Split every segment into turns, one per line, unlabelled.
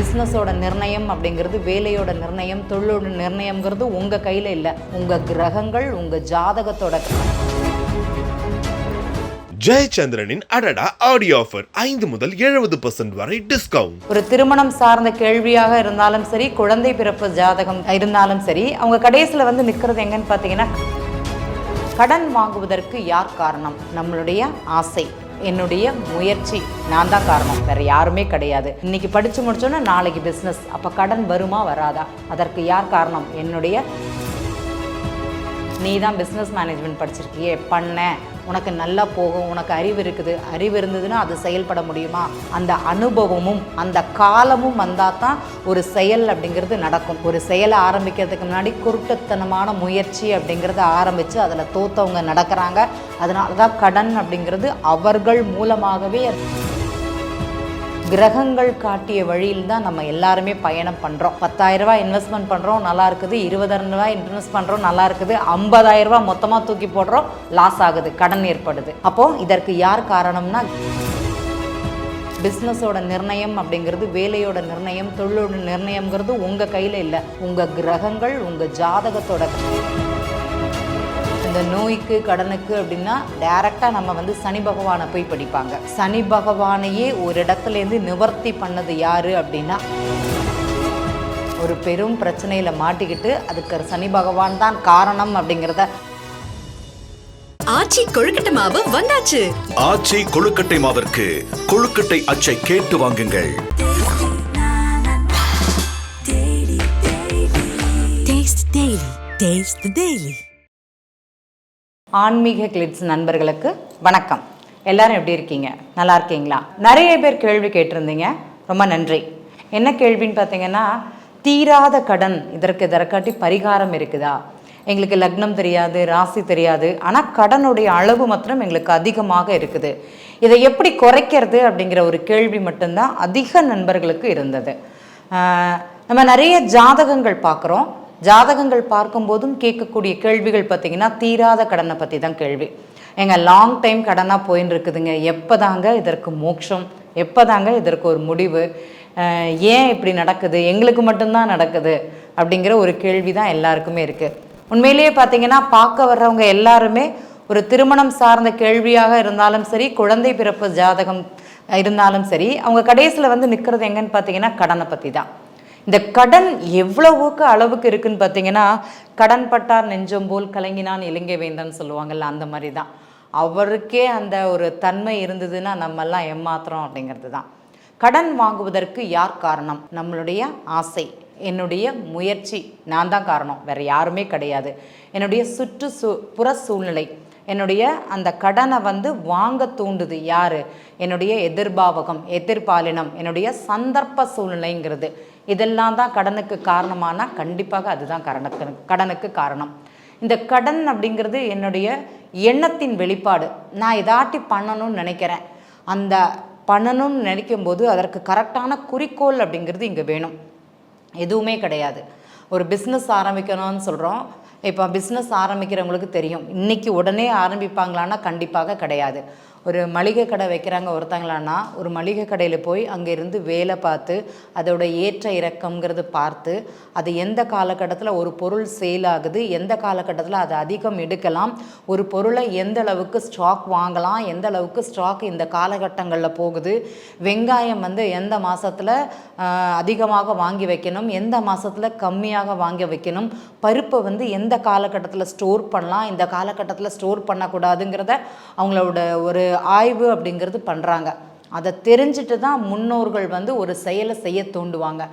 பிஸ்னஸோட நிர்ணயம் அப்படிங்கிறது வேலையோட நிர்ணயம் தொழிலோட நிர்ணயம்ங்கிறது உங்கள் கையில் இல்லை உங்கள் கிரகங்கள் உங்கள் ஜாதகத்தோட
ஜெயச்சந்திரனின் அடடா ஆடியோ ஆஃபர் ஐந்து முதல் எழுபது பர்சன்ட் வரை டிஸ்கவுண்ட்
ஒரு திருமணம் சார்ந்த கேள்வியாக இருந்தாலும் சரி குழந்தை பிறப்பு ஜாதகம் இருந்தாலும் சரி அவங்க கடைசியில் வந்து நிற்கிறது எங்கன்னு பார்த்தீங்கன்னா கடன் வாங்குவதற்கு யார் காரணம் நம்மளுடைய ஆசை என்னுடைய முயற்சி நான் தான் காரணம் வேறு யாருமே கிடையாது இன்னைக்கு படித்து முடிச்சோன்னா நாளைக்கு பிஸ்னஸ் அப்போ கடன் வருமா வராதா அதற்கு யார் காரணம் என்னுடைய நீ தான் பிஸ்னஸ் மேனேஜ்மெண்ட் படிச்சிருக்கியே பண்ண உனக்கு நல்லா போகும் உனக்கு அறிவு இருக்குது அறிவு இருந்ததுன்னா அது செயல்பட முடியுமா அந்த அனுபவமும் அந்த காலமும் வந்தால் தான் ஒரு செயல் அப்படிங்கிறது நடக்கும் ஒரு செயலை ஆரம்பிக்கிறதுக்கு முன்னாடி குருட்டுத்தனமான முயற்சி அப்படிங்கிறத ஆரம்பித்து அதில் தோத்தவங்க நடக்கிறாங்க அதனால தான் கடன் அப்படிங்கிறது அவர்கள் மூலமாகவே கிரகங்கள் காட்டிய வழியில் தான் நம்ம எல்லாருமே பயணம் பண்ணுறோம் பத்தாயிரம் இன்வெஸ்ட்மெண்ட் பண்ணுறோம் நல்லா இருக்குது இருபதாயிரம் ரூபாய் இன்வெஸ்ட் பண்ணுறோம் நல்லா இருக்குது ஐம்பதாயிரம் ரூபாய் மொத்தமாக தூக்கி போடுறோம் லாஸ் ஆகுது கடன் ஏற்படுது அப்போது இதற்கு யார் காரணம்னா பிஸ்னஸோட நிர்ணயம் அப்படிங்கிறது வேலையோட நிர்ணயம் தொழிலோட நிர்ணயம்ங்கிறது உங்கள் கையில் இல்லை உங்கள் கிரகங்கள் உங்கள் ஜாதகத்தோட இந்த நோய்க்கு கடனுக்கு அப்படின்னா டைரக்டாக நம்ம வந்து சனி பகவானை போய் படிப்பாங்க சனி பகவானையே ஒரு இடத்துலேருந்து நிவர்த்தி பண்ணது யார் அப்படின்னா ஒரு பெரும் பிரச்சனையில் மாட்டிக்கிட்டு அதுக்கு சனி பகவான் தான் காரணம் அப்படிங்கிறத
ஆச்சி கொழுக்கட்டை மாவு வந்தாச்சு ஆச்சி கொழுக்கட்டை மாவிற்கு கொழுக்கட்டை அச்சை கேட்டு வாங்குங்கள்
டேஸ்ட் டெய்லி ஆன்மீக கிளிட்ஸ் நண்பர்களுக்கு வணக்கம் எல்லாரும் எப்படி இருக்கீங்க நல்லா இருக்கீங்களா நிறைய பேர் கேள்வி கேட்டிருந்தீங்க ரொம்ப நன்றி என்ன கேள்வின்னு பார்த்தீங்கன்னா தீராத கடன் இதற்கு இதற்காட்டி பரிகாரம் இருக்குதா எங்களுக்கு லக்னம் தெரியாது ராசி தெரியாது ஆனால் கடனுடைய அளவு மாத்திரம் எங்களுக்கு அதிகமாக இருக்குது இதை எப்படி குறைக்கிறது அப்படிங்கிற ஒரு கேள்வி மட்டும்தான் அதிக நண்பர்களுக்கு இருந்தது நம்ம நிறைய ஜாதகங்கள் பார்க்குறோம் ஜாதகங்கள் பார்க்கும்போதும் கேட்கக்கூடிய கேள்விகள் பார்த்திங்கன்னா தீராத கடனை பற்றி தான் கேள்வி எங்கள் லாங் டைம் கடனாக போயின்னு இருக்குதுங்க எப்போ தாங்க இதற்கு மோட்சம் எப்போ தாங்க இதற்கு ஒரு முடிவு ஏன் இப்படி நடக்குது எங்களுக்கு மட்டும்தான் நடக்குது அப்படிங்கிற ஒரு கேள்வி தான் எல்லாருக்குமே இருக்குது உண்மையிலேயே பார்த்தீங்கன்னா பார்க்க வர்றவங்க எல்லாருமே ஒரு திருமணம் சார்ந்த கேள்வியாக இருந்தாலும் சரி குழந்தை பிறப்பு ஜாதகம் இருந்தாலும் சரி அவங்க கடைசியில் வந்து நிற்கிறது எங்கன்னு பார்த்தீங்கன்னா கடனை பற்றி தான் இந்த கடன் எவ்வளவுக்கு அளவுக்கு இருக்குன்னு பார்த்தீங்கன்னா கடன் பட்டார் நெஞ்சம் போல் கலங்கினான் இலங்கை வேந்தன் சொல்லுவாங்கள்ல அந்த மாதிரி தான் அவருக்கே அந்த ஒரு தன்மை இருந்ததுன்னா நம்மெல்லாம் ஏமாத்துறோம் அப்படிங்கிறது தான் கடன் வாங்குவதற்கு யார் காரணம் நம்மளுடைய ஆசை என்னுடைய முயற்சி நான் தான் காரணம் வேறு யாருமே கிடையாது என்னுடைய சுற்று சூ புற சூழ்நிலை என்னுடைய அந்த கடனை வந்து வாங்க தூண்டுது யார் என்னுடைய எதிர்பாவகம் எதிர்பாலினம் என்னுடைய சந்தர்ப்ப சூழ்நிலைங்கிறது இதெல்லாம் தான் கடனுக்கு காரணமானா கண்டிப்பாக அதுதான் கடனுக்கு கடனுக்கு காரணம் இந்த கடன் அப்படிங்கிறது என்னுடைய எண்ணத்தின் வெளிப்பாடு நான் இதாட்டி பண்ணணும்னு நினைக்கிறேன் அந்த பண்ணணும்னு நினைக்கும் போது அதற்கு கரெக்டான குறிக்கோள் அப்படிங்கிறது இங்கே வேணும் எதுவுமே கிடையாது ஒரு பிஸ்னஸ் ஆரம்பிக்கணும்னு சொல்கிறோம் இப்போ பிஸ்னஸ் ஆரம்பிக்கிறவங்களுக்கு தெரியும் இன்றைக்கி உடனே ஆரம்பிப்பாங்களான்னா கண்டிப்பாக கிடையாது ஒரு மளிகை கடை வைக்கிறாங்க ஒருத்தங்களானா ஒரு மளிகை கடையில் போய் அங்கே இருந்து வேலை பார்த்து அதோட ஏற்ற இறக்கம்ங்கிறது பார்த்து அது எந்த காலகட்டத்தில் ஒரு பொருள் சேல் ஆகுது எந்த காலகட்டத்தில் அது அதிகம் எடுக்கலாம் ஒரு பொருளை எந்த அளவுக்கு ஸ்டாக் வாங்கலாம் எந்த அளவுக்கு ஸ்டாக் இந்த காலகட்டங்களில் போகுது வெங்காயம் வந்து எந்த மாதத்தில் அதிகமாக வாங்கி வைக்கணும் எந்த மாதத்தில் கம்மியாக வாங்கி வைக்கணும் பருப்பை வந்து எந்த காலகட்டத்தில் ஸ்டோர் பண்ணலாம் இந்த காலகட்டத்தில் ஸ்டோர் பண்ணக்கூடாதுங்கிறத அவங்களோட ஒரு ஆய்வு அப்படிங்கிறது பண்ணுறாங்க அதை தெரிஞ்சுட்டு தான் முன்னோர்கள் வந்து ஒரு செயலை செய்ய தூண்டுவாங்க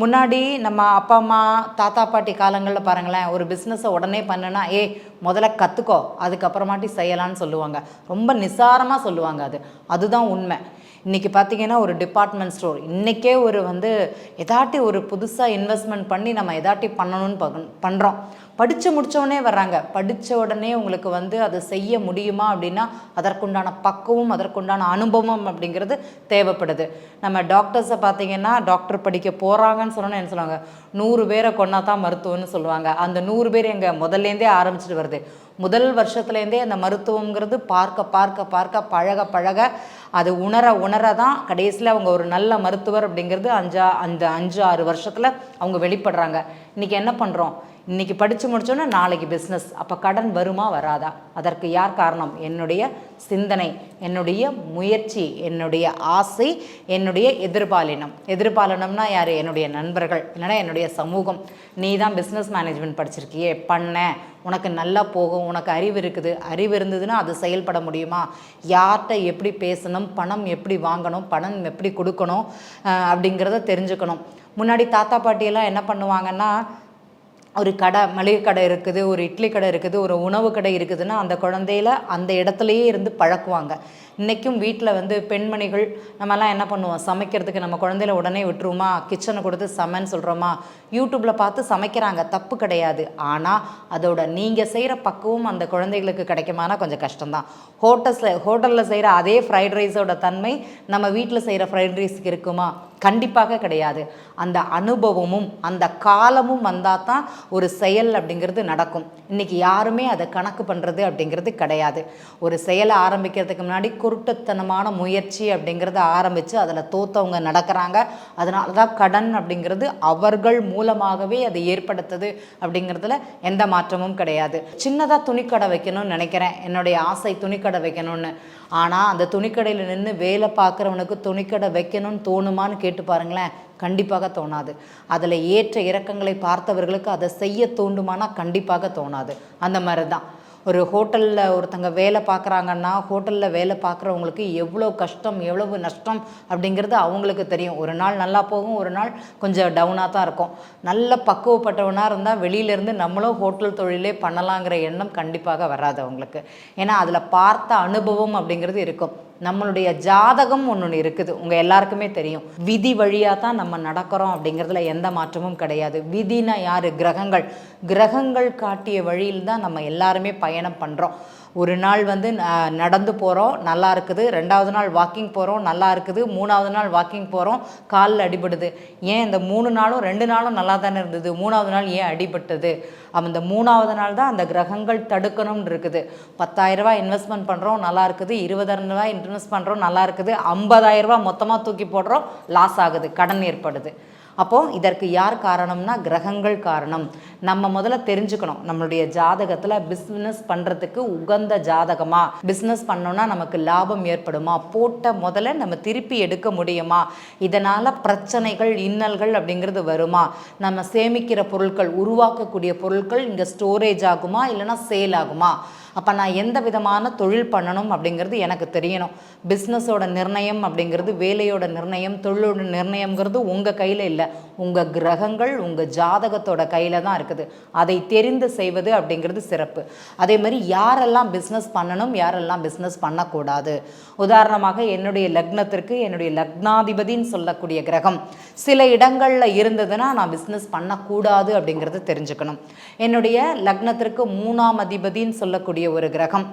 முன்னாடி நம்ம அப்பா அம்மா தாத்தா பாட்டி காலங்களில் பாருங்களேன் ஒரு பிஸ்னஸை உடனே பண்ணுனா ஏ முதல்ல கற்றுக்கோ அதுக்கப்புறமாட்டி செய்யலான்னு சொல்லுவாங்க ரொம்ப நிசாரமாக சொல்லுவாங்க அது அதுதான் உண்மை இன்றைக்கி பார்த்திங்கன்னா ஒரு டிபார்ட்மெண்ட் ஸ்டோர் இன்றைக்கே ஒரு வந்து எதாட்டி ஒரு புதுசாக இன்வெஸ்ட்மெண்ட் பண்ணி நம்ம எதாட்டி பண்ணணும்னு ப பண்ணுறோம் படித்து முடித்தவொடனே வர்றாங்க படித்த உடனே உங்களுக்கு வந்து அதை செய்ய முடியுமா அப்படின்னா அதற்குண்டான பக்குவம் அதற்குண்டான அனுபவம் அப்படிங்கிறது தேவைப்படுது நம்ம டாக்டர்ஸை பார்த்திங்கன்னா டாக்டர் படிக்க போகிறாங்க மருத்துவம்னு என்ன சொல்லுவாங்க நூறு பேரை கொண்டா தான் மருத்துவம்னு சொல்லுவாங்க அந்த நூறு பேர் எங்கள் முதல்லேருந்தே ஆரம்பிச்சிட்டு வருது முதல் வருஷத்துலேருந்தே அந்த மருத்துவங்கிறது பார்க்க பார்க்க பார்க்க பழக பழக அது உணர உணர தான் கடைசியில் அவங்க ஒரு நல்ல மருத்துவர் அப்படிங்கிறது அஞ்சா அந்த அஞ்சு ஆறு வருஷத்தில் அவங்க வெளிப்படுறாங்க இன்றைக்கி என்ன பண்ணுறோம் இன்றைக்கி படித்து முடித்தோன்னா நாளைக்கு பிஸ்னஸ் அப்போ கடன் வருமா வராதா அதற்கு யார் காரணம் என்னுடைய சிந்தனை என்னுடைய முயற்சி என்னுடைய ஆசை என்னுடைய எதிர்பாலினம் எதிர்பாலினம்னா யார் என்னுடைய நண்பர்கள் இல்லைனா என்னுடைய சமூகம் நீ தான் பிஸ்னஸ் மேனேஜ்மெண்ட் படிச்சிருக்கியே பண்ண உனக்கு நல்லா போகும் உனக்கு அறிவு இருக்குது அறிவு இருந்ததுன்னா அது செயல்பட முடியுமா யார்கிட்ட எப்படி பேசணும் பணம் எப்படி வாங்கணும் பணம் எப்படி கொடுக்கணும் அப்படிங்கிறத தெரிஞ்சுக்கணும் முன்னாடி தாத்தா பாட்டியெல்லாம் என்ன பண்ணுவாங்கன்னா ஒரு கடை மளிகை கடை இருக்குது ஒரு இட்லி கடை இருக்குது ஒரு உணவு கடை இருக்குதுன்னா அந்த குழந்தையில அந்த இடத்துலையே இருந்து பழக்குவாங்க இன்றைக்கும் வீட்டில் வந்து பெண்மணிகள் நம்மலாம் என்ன பண்ணுவோம் சமைக்கிறதுக்கு நம்ம குழந்தையில உடனே விட்டுருமா கிச்சனை கொடுத்து சமைன்னு சொல்கிறோமா யூடியூப்பில் பார்த்து சமைக்கிறாங்க தப்பு கிடையாது ஆனால் அதோட நீங்கள் செய்கிற பக்குவம் அந்த குழந்தைகளுக்கு கிடைக்குமானா கொஞ்சம் கஷ்டம்தான் ஹோட்டல்ஸில் ஹோட்டலில் செய்கிற அதே ஃப்ரைட் ரைஸோட தன்மை நம்ம வீட்டில் செய்கிற ஃப்ரைட் ரைஸ்க்கு இருக்குமா கண்டிப்பாக கிடையாது அந்த அனுபவமும் அந்த காலமும் வந்தால் தான் ஒரு செயல் அப்படிங்கிறது நடக்கும் இன்றைக்கி யாருமே அதை கணக்கு பண்ணுறது அப்படிங்கிறது கிடையாது ஒரு செயலை ஆரம்பிக்கிறதுக்கு முன்னாடி குருட்டுத்தனமான முயற்சி அப்படிங்கிறத ஆரம்பித்து அதில் தோத்தவங்க நடக்கிறாங்க அதனால தான் கடன் அப்படிங்கிறது அவர்கள் மூலமாகவே அதை ஏற்படுத்துது அப்படிங்கிறதுல எந்த மாற்றமும் கிடையாது சின்னதாக துணிக்கடை வைக்கணும்னு நினைக்கிறேன் என்னுடைய ஆசை துணிக்கடை வைக்கணும்னு ஆனால் அந்த துணிக்கடையில் நின்று வேலை பார்க்குறவனுக்கு துணிக்கடை வைக்கணும்னு தோணுமான்னு கேட்டு பாருங்களேன் கண்டிப்பாக தோணாது அதில் ஏற்ற இறக்கங்களை பார்த்தவர்களுக்கு அதை செய்ய தோண்டுமானால் கண்டிப்பாக தோணாது அந்த மாதிரி தான் ஒரு ஹோட்டலில் ஒருத்தங்க வேலை பார்க்குறாங்கன்னா ஹோட்டலில் வேலை பார்க்குறவங்களுக்கு எவ்வளோ கஷ்டம் எவ்வளவு நஷ்டம் அப்படிங்கிறது அவங்களுக்கு தெரியும் ஒரு நாள் நல்லா போகும் ஒரு நாள் கொஞ்சம் டவுனாக தான் இருக்கும் நல்ல பக்குவப்பட்டவனாக இருந்தால் வெளியிலேருந்து நம்மளும் ஹோட்டல் தொழிலே பண்ணலாங்கிற எண்ணம் கண்டிப்பாக வராது அவங்களுக்கு ஏன்னா அதில் பார்த்த அனுபவம் அப்படிங்கிறது இருக்கும் நம்மளுடைய ஜாதகம் ஒன்று இருக்குது உங்கள் எல்லாருக்குமே தெரியும் விதி வழியாக தான் நம்ம நடக்கிறோம் அப்படிங்கிறதுல எந்த மாற்றமும் கிடையாது விதினா யார் கிரகங்கள் கிரகங்கள் காட்டிய வழியில் தான் நம்ம எல்லாருமே பயணம் பண்ணுறோம் ஒரு நாள் வந்து நடந்து போகிறோம் நல்லா இருக்குது ரெண்டாவது நாள் வாக்கிங் போகிறோம் நல்லா இருக்குது மூணாவது நாள் வாக்கிங் போகிறோம் காலில் அடிபடுது ஏன் இந்த மூணு நாளும் ரெண்டு நாளும் நல்லா தானே இருந்தது மூணாவது நாள் ஏன் அடிபட்டது அந்த மூணாவது நாள் தான் அந்த கிரகங்கள் தடுக்கணும்னு இருக்குது பத்தாயிரரூபா இன்வெஸ்ட்மெண்ட் பண்ணுறோம் நல்லா இருக்குது இருபதாயிரம் ரூபாய் இன்வெஸ்ட் பண்ணுறோம் நல்லா இருக்குது ஐம்பதாயிரரூபா மொத்தமாக தூக்கி போடுறோம் லாஸ் ஆகுது கடன் ஏற்படுது அப்போது இதற்கு யார் காரணம்னா கிரகங்கள் காரணம் நம்ம முதல்ல தெரிஞ்சுக்கணும் நம்மளுடைய ஜாதகத்தில் பிஸ்னஸ் பண்ணுறதுக்கு உகந்த ஜாதகமாக பிஸ்னஸ் பண்ணோன்னா நமக்கு லாபம் ஏற்படுமா போட்ட முதல்ல நம்ம திருப்பி எடுக்க முடியுமா இதனால் பிரச்சனைகள் இன்னல்கள் அப்படிங்கிறது வருமா நம்ம சேமிக்கிற பொருட்கள் உருவாக்கக்கூடிய பொருட்கள் இங்கே ஸ்டோரேஜ் ஆகுமா இல்லைனா சேல் ஆகுமா அப்போ நான் எந்த விதமான தொழில் பண்ணணும் அப்படிங்கிறது எனக்கு தெரியணும் பிஸ்னஸோட நிர்ணயம் அப்படிங்கிறது வேலையோட நிர்ணயம் தொழிலோட நிர்ணயங்கிறது உங்கள் கையில் இல்லை உங்கள் கிரகங்கள் உங்கள் ஜாதகத்தோட கையில் தான் இருக்குது அதை தெரிந்து செய்வது அப்படிங்கிறது சிறப்பு அதே மாதிரி யாரெல்லாம் பிஸ்னஸ் பண்ணணும் யாரெல்லாம் பிஸ்னஸ் பண்ணக்கூடாது உதாரணமாக என்னுடைய லக்னத்திற்கு என்னுடைய லக்னாதிபதின்னு சொல்லக்கூடிய கிரகம் சில இடங்களில் இருந்ததுன்னா நான் பிஸ்னஸ் பண்ணக்கூடாது அப்படிங்கிறது தெரிஞ்சுக்கணும் என்னுடைய லக்னத்திற்கு மூணாம் அதிபதின்னு சொல்லக்கூடிய சொல்லக்கூடிய ஒரு கிரகம்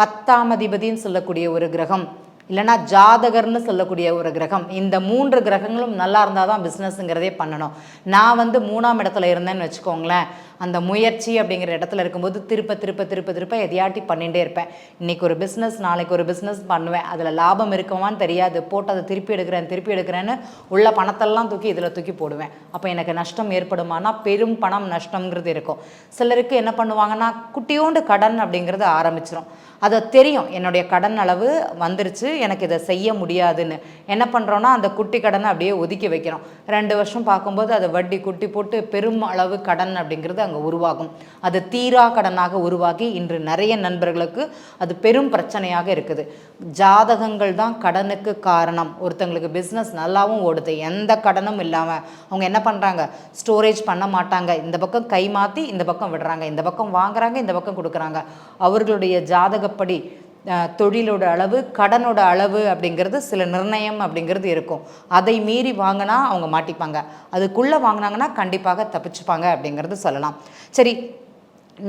பத்தாம் அதிபதின்னு சொல்லக்கூடிய ஒரு கிரகம் இல்லைனா ஜாதகர்னு சொல்லக்கூடிய ஒரு கிரகம் இந்த மூன்று கிரகங்களும் நல்லா இருந்தால் தான் பிஸ்னஸ்ங்கிறதே பண்ணணும் நான் வந்து மூணாம் இடத்துல இருந்தேன்னு வச்சுக்கோங்களேன் அந்த முயற்சி அப்படிங்கிற இடத்துல இருக்கும்போது திருப்ப திருப்ப திருப்ப திருப்ப எதையாட்டி பண்ணிகிட்டே இருப்பேன் இன்றைக்கி ஒரு பிஸ்னஸ் நாளைக்கு ஒரு பிஸ்னஸ் பண்ணுவேன் அதில் லாபம் இருக்குமான்னு தெரியாது போட்டு அதை திருப்பி எடுக்கிறேன் திருப்பி எடுக்கிறேன்னு உள்ள பணத்தெல்லாம் தூக்கி இதில் தூக்கி போடுவேன் அப்போ எனக்கு நஷ்டம் ஏற்படுமானா பெரும் பணம் நஷ்டங்கிறது இருக்கும் சிலருக்கு என்ன பண்ணுவாங்கன்னா குட்டியோண்டு கடன் அப்படிங்கிறது ஆரம்பிச்சிடும் அதை தெரியும் என்னுடைய கடன் அளவு வந்துருச்சு எனக்கு இதை செய்ய முடியாதுன்னு என்ன பண்ணுறோன்னா அந்த குட்டி கடனை அப்படியே ஒதுக்கி வைக்கிறோம் ரெண்டு வருஷம் பார்க்கும்போது அதை வட்டி குட்டி போட்டு பெரும் அளவு கடன் அப்படிங்கிறது அங்கே உருவாகும் அது தீரா கடனாக உருவாகி இன்று நிறைய நண்பர்களுக்கு அது பெரும் பிரச்சனையாக இருக்குது ஜாதகங்கள் தான் கடனுக்கு காரணம் ஒருத்தங்களுக்கு பிஸ்னஸ் நல்லாவும் ஓடுது எந்த கடனும் இல்லாமல் அவங்க என்ன பண்ணுறாங்க ஸ்டோரேஜ் பண்ண மாட்டாங்க இந்த பக்கம் கை மாற்றி இந்த பக்கம் விடுறாங்க இந்த பக்கம் வாங்குறாங்க இந்த பக்கம் கொடுக்குறாங்க அவர்களுடைய ஜாதக தோற்றப்படி தொழிலோட அளவு கடனோட அளவு அப்படிங்கிறது சில நிர்ணயம் அப்படிங்கிறது இருக்கும் அதை மீறி வாங்கினா அவங்க மாட்டிப்பாங்க அதுக்குள்ளே வாங்கினாங்கன்னா கண்டிப்பாக தப்பிச்சுப்பாங்க அப்படிங்கிறது சொல்லலாம் சரி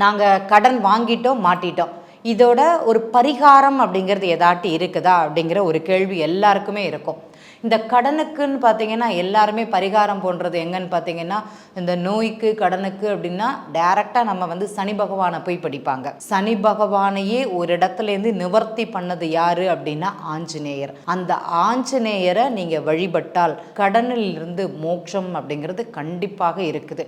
நாங்கள் கடன் வாங்கிட்டோம் மாட்டிட்டோம் இதோட ஒரு பரிகாரம் அப்படிங்கிறது எதாட்டி இருக்குதா அப்படிங்கிற ஒரு கேள்வி எல்லாருக்குமே இருக்கும் இந்த கடனுக்குன்னு பார்த்தீங்கன்னா எல்லாருமே பரிகாரம் போன்றது எங்கன்னு பார்த்தீங்கன்னா இந்த நோய்க்கு கடனுக்கு அப்படின்னா டைரக்டாக நம்ம வந்து சனி பகவானை போய் படிப்பாங்க சனி பகவானையே ஒரு இடத்துலேருந்து நிவர்த்தி பண்ணது யாரு அப்படின்னா ஆஞ்சநேயர் அந்த ஆஞ்சநேயரை நீங்கள் வழிபட்டால் கடனில் இருந்து மோட்சம் அப்படிங்கிறது கண்டிப்பாக இருக்குது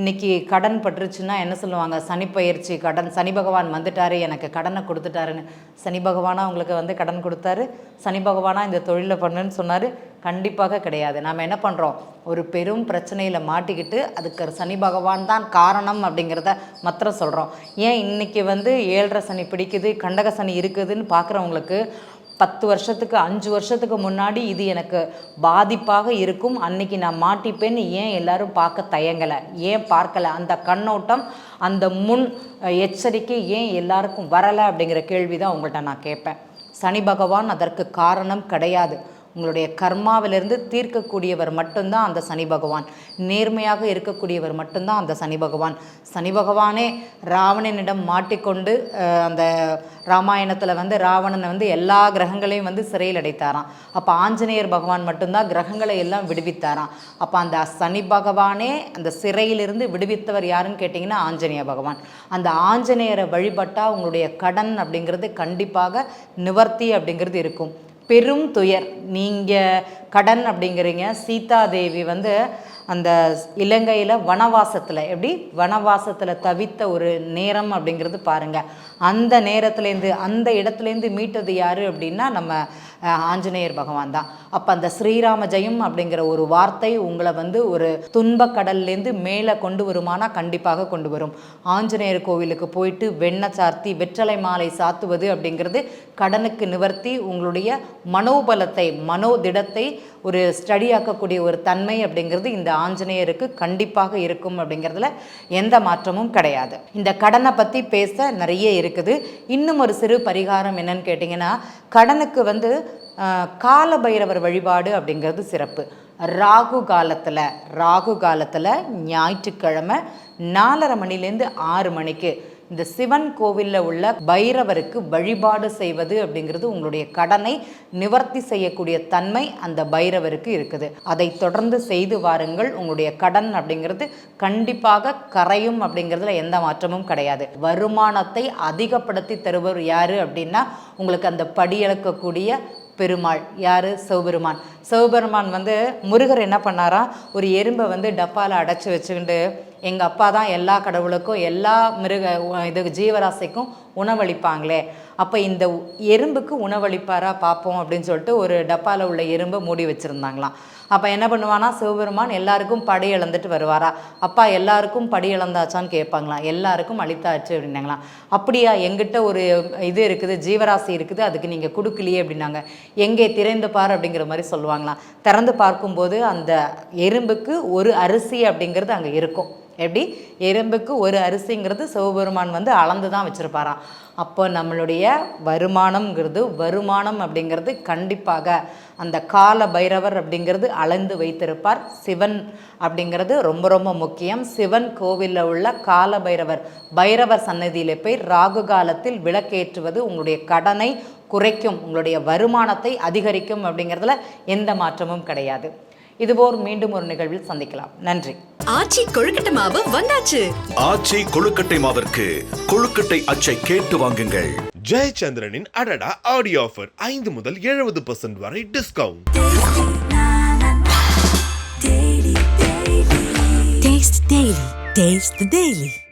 இன்னைக்கு கடன் பட்டுருச்சுன்னா என்ன சொல்லுவாங்க சனி பயிற்சி கடன் சனி பகவான் வந்துட்டாரு எனக்கு கடனை கொடுத்துட்டாருன்னு சனி பகவானா உங்களுக்கு வந்து கடன் கொடுத்தாரு சனி பகவானா இந்த தொழிலை பண்ணுன்னு சொன்னார் கண்டிப்பாக கிடையாது நாம் என்ன பண்ணுறோம் ஒரு பெரும் பிரச்சனையில் மாட்டிக்கிட்டு அதுக்கு சனி பகவான் தான் காரணம் அப்படிங்கிறத மற்ற சொல்கிறோம் ஏன் இன்றைக்கி வந்து ஏழரை சனி பிடிக்குது கண்டக சனி இருக்குதுன்னு பார்க்குறவங்களுக்கு பத்து வருஷத்துக்கு அஞ்சு வருஷத்துக்கு முன்னாடி இது எனக்கு பாதிப்பாக இருக்கும் அன்னைக்கு நான் மாட்டிப்பேன்னு ஏன் எல்லாரும் பார்க்க தயங்கலை ஏன் பார்க்கலை அந்த கண்ணோட்டம் அந்த முன் எச்சரிக்கை ஏன் எல்லாருக்கும் வரலை அப்படிங்கிற கேள்வி தான் உங்கள்கிட்ட நான் கேட்பேன் சனி பகவான் அதற்கு காரணம் கிடையாது உங்களுடைய கர்மாவிலிருந்து தீர்க்கக்கூடியவர் மட்டும்தான் அந்த சனி பகவான் நேர்மையாக இருக்கக்கூடியவர் மட்டும்தான் அந்த சனி பகவான் சனி பகவானே ராவணனிடம் மாட்டிக்கொண்டு அந்த ராமாயணத்தில் வந்து ராவணனை வந்து எல்லா கிரகங்களையும் வந்து சிறையில் அடைத்தாராம் அப்போ ஆஞ்சநேயர் பகவான் மட்டும்தான் கிரகங்களை எல்லாம் விடுவித்தாராம் அப்போ அந்த சனி பகவானே அந்த சிறையிலிருந்து விடுவித்தவர் யாருன்னு கேட்டிங்கன்னா ஆஞ்சநேய பகவான் அந்த ஆஞ்சநேயரை வழிபட்டால் உங்களுடைய கடன் அப்படிங்கிறது கண்டிப்பாக நிவர்த்தி அப்படிங்கிறது இருக்கும் பெரும் துயர் நீங்கள் கடன் அப்படிங்கிறீங்க சீதாதேவி வந்து அந்த இலங்கையில் வனவாசத்தில் எப்படி வனவாசத்தில் தவித்த ஒரு நேரம் அப்படிங்கிறது பாருங்கள் அந்த நேரத்துலேருந்து அந்த இடத்துலேருந்து மீட்டது யார் அப்படின்னா நம்ம ஆஞ்சநேயர் பகவான் தான் அப்போ அந்த ஸ்ரீராம ஜெயம் அப்படிங்கிற ஒரு வார்த்தை உங்களை வந்து ஒரு துன்ப கடல்லேருந்து மேலே கொண்டு வருமானா கண்டிப்பாக கொண்டு வரும் ஆஞ்சநேயர் கோவிலுக்கு போயிட்டு வெண்ணெய் சார்த்தி வெற்றலை மாலை சாத்துவது அப்படிங்கிறது கடனுக்கு நிவர்த்தி உங்களுடைய மனோபலத்தை மனோதிடத்தை ஒரு ஸ்டடியாக்கக்கூடிய ஒரு தன்மை அப்படிங்கிறது இந்த ஆஞ்சநேயருக்கு கண்டிப்பாக இருக்கும் அப்படிங்கிறதுல எந்த மாற்றமும் கிடையாது இந்த கடனை பற்றி பேச நிறைய இருக்குது இன்னும் ஒரு சிறு பரிகாரம் என்னன்னு கேட்டிங்கன்னா கடனுக்கு வந்து கால பைரவர் வழிபாடு அப்படிங்கிறது சிறப்பு ராகு காலத்தில் ராகு காலத்தில் ஞாயிற்றுக்கிழமை நாலரை மணிலேருந்து ஆறு மணிக்கு இந்த சிவன் கோவிலில் உள்ள பைரவருக்கு வழிபாடு செய்வது அப்படிங்கிறது உங்களுடைய கடனை நிவர்த்தி செய்யக்கூடிய தன்மை அந்த பைரவருக்கு இருக்குது அதை தொடர்ந்து செய்து வாருங்கள் உங்களுடைய கடன் அப்படிங்கிறது கண்டிப்பாக கரையும் அப்படிங்கிறதுல எந்த மாற்றமும் கிடையாது வருமானத்தை அதிகப்படுத்தி தருவர் யார் அப்படின்னா உங்களுக்கு அந்த படியளக்கக்கூடிய பெருமாள் யார் சிவபெருமான் சிவபெருமான் வந்து முருகர் என்ன பண்ணாரா ஒரு எறும்பை வந்து டப்பாவில் அடைச்சி வச்சுக்கிட்டு எங்கள் அப்பா தான் எல்லா கடவுளுக்கும் எல்லா மிருக இது ஜீவராசிக்கும் உணவளிப்பாங்களே அப்போ இந்த எறும்புக்கு உணவளிப்பாரா பார்ப்போம் அப்படின்னு சொல்லிட்டு ஒரு டப்பாவில் உள்ள எறும்பை மூடி வச்சுருந்தாங்களாம் அப்போ என்ன பண்ணுவானா சிவபெருமான் எல்லாருக்கும் படி இழந்துட்டு வருவாரா அப்பா எல்லாருக்கும் படி இழந்தாச்சான்னு கேட்பாங்களாம் எல்லாருக்கும் அளித்தாச்சு அப்படின்னாங்களாம் அப்படியா எங்கிட்ட ஒரு இது இருக்குது ஜீவராசி இருக்குது அதுக்கு நீங்கள் கொடுக்கலையே அப்படின்னாங்க எங்கே திறந்து பார் அப்படிங்கிற மாதிரி சொல்லுவாங்களாம் திறந்து பார்க்கும்போது அந்த எறும்புக்கு ஒரு அரிசி அப்படிங்கிறது அங்கே இருக்கும் எப்படி எறும்புக்கு ஒரு அரிசிங்கிறது சிவபெருமான் வந்து அளந்து தான் வச்சுருப்பாராம் அப்போ நம்மளுடைய வருமானம்ங்கிறது வருமானம் அப்படிங்கிறது கண்டிப்பாக அந்த கால பைரவர் அப்படிங்கிறது அளந்து வைத்திருப்பார் சிவன் அப்படிங்கிறது ரொம்ப ரொம்ப முக்கியம் சிவன் கோவிலில் உள்ள கால பைரவர் பைரவர் சன்னதியில் போய் ராகு காலத்தில் விளக்கேற்றுவது உங்களுடைய கடனை குறைக்கும் உங்களுடைய வருமானத்தை அதிகரிக்கும் அப்படிங்கிறதுல எந்த மாற்றமும் கிடையாது இதுபோர் மீண்டும் ஒரு நிகழ்வில் சந்திக்கலாம் நன்றி ஆச்சி கொழுக்கட்டை மாவு வந்தாச்சு ஆச்சி கொழுக்கட்டை மாவிற்கு கொழுக்கட்டை அச்சை கேட்டு வாங்குங்கள் ஜெயச்சந்திரனின் அடடா ஆடியோ ஆஃபர் ஐந்து முதல் எழுபது பர்சன்ட் வரை டிஸ்கவுண்ட் Taste the daily.